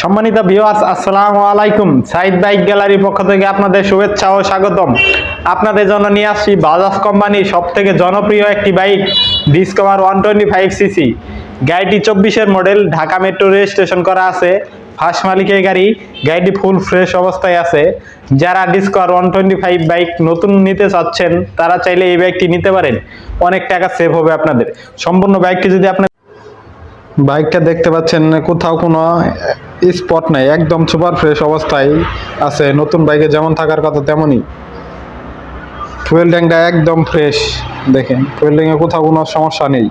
সম্মানিত ভিউয়ার্স আসসালামু আলাইকুম। সাইদ বাইক গ্যালারির পক্ষ থেকে আপনাদের শুভেচ্ছা ও স্বাগতম। আপনাদের জন্য নিয়ে আসছি বাজাজ কোম্পানির সব থেকে জনপ্রিয় একটি bike Discover one twenty five CC. গাড়িটি চব্বিশের মডেল, ঢাকা মেট্রো রেজিস্ট্রেশন করা আছে। ফার্স্ট মালিকের গাড়ি, গাড়িটি ফুল ফ্রেশ অবস্থায় আছে। যারা Discover one twenty five bike নতুন নিতে চাচ্ছেন, তারা চাইলে এই বাইকটি নিতে পারেন। অনেক টাকা সেভ হবে আপনাদের। সম্পূর্ণ বাইকটি যদি আপনার বাইকটা দেখতে পাচ্ছেন, কোথাও কোনো স্পট নাই, একদম সুপার ফ্রেশ অবস্থায় আছে। নতুন বাইকে যেমন থাকার কথা তেমনই। ফুয়েল ট্যাঙ্কটা একদম ফ্রেশ দেখেন। ফুয়েল ট্যাঙ্কে কোথাও কোনো সমস্যা নেই।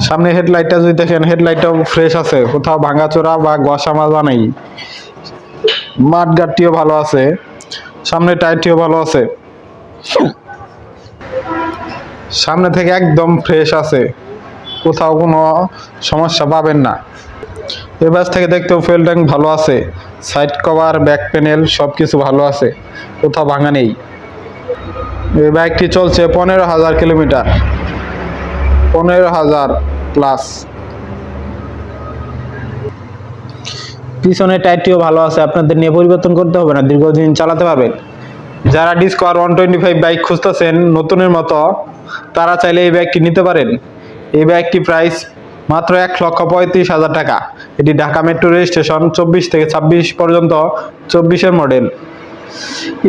সামনে হেডলাইটটা যদি দেখেন হেডলাইটটাও ফ্রেশ আছে। কোথাও ভাঙাচোরা বা গসা মাজা নেই। মাঠ গাটটিও ভালো আছে। সামনে টায়ারটিও ভালো আছে। সামনে থেকে একদম ফ্রেশ আছে। কোথাও কোনো সমস্যা পাবেন না। এ বাস থেকে দেখতেও ফুয়েল ট্যাঙ্ক ভালো আছে সাইড কভার ব্যাক প্যানেল সব কিছু ভালো আছে, কোথাও ভাঙা নেই। এই বাইকটি চলছে পনেরো হাজার কিলোমিটার পনেরো হাজার প্লাস পিছনের টায়ারটিও ভালো আছে, আপনাদের নিয়ে পরিবর্তন করতে হবে না, দীর্ঘদিন চালাতে পারবেন। যারা Discover one twenty five bike খুঁজতেছেন, নতুনের মতো, তারা চাইলে এই বাইকটি নিতে পারেন। এই বাইকটি প্রাইস মাত্র এক লক্ষ পঁয়ত্রিশ হাজার টাকা। এটি ঢাকা মেট্রো রেজিস্ট্রেশন চব্বিশ থেকে ছাব্বিশ পর্যন্ত চব্বিশের মডেল।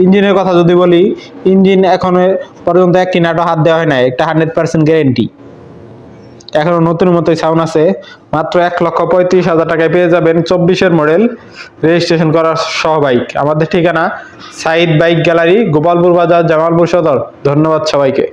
ইঞ্জিনের কথা যদি বলি, ইঞ্জিন এখনও পর্যন্ত একটি নাটো হাত দেওয়া হয় না একটা হান্ড্রেড পার্সেন্ট গ্যারেন্টি। এখনও নতুন মতোই সাউন্ড আছে, মাত্র এক লক্ষ পঁয়ত্রিশ হাজার টাকায় পেয়ে যাবেন চব্বিশের মডেল রেজিস্ট্রেশন করার সহ বাইক। আমাদের ঠিকানা সাইদ বাইক গ্যালারি, গোপালপুর বাজার, জামালপুর সদর। ধন্যবাদ সবাইকে।